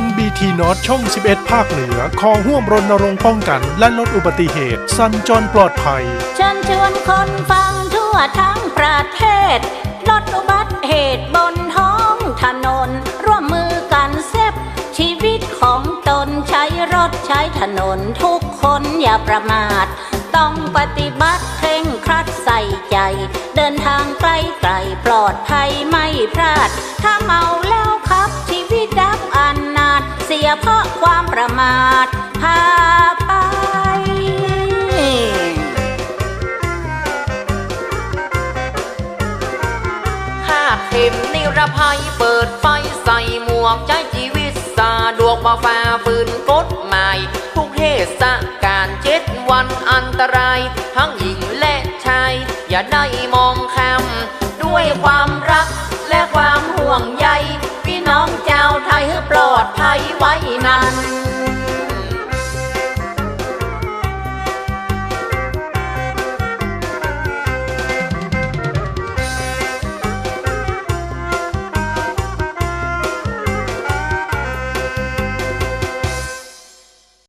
NBTNORT ช่อง 11 ภาคเหนือ ขอห่วมรณรงค์ป้องกัน และลดอุบัติเหตุ สัญจรปลอดภัย เชิญชวนคนฟังทั่วทั้งประเทศ ลดอุบัติเหตุบนท้องถนน ร่วมมือกันเซฟชีวิตของตนใช้รถใช้ถนนทุกคนอย่าประมาท ต้องปฏิบัติเคร่งครัดใส่ใจ เดินทางไกลไกลปลอดภัยไม่พลาด ถ้าเมาแล้ว เสียเพราะความประมาทพาไปคาดเข็มนิรภัยเปิดไฟใส่หมวกใจชีวิตสะดวกมาฝ่าฝืนกฎหมายทุกเทศกาลเจ็ดวันอันตราย ทั้งหญิงและชาย อย่าได้มองคำด้วยความรัก man.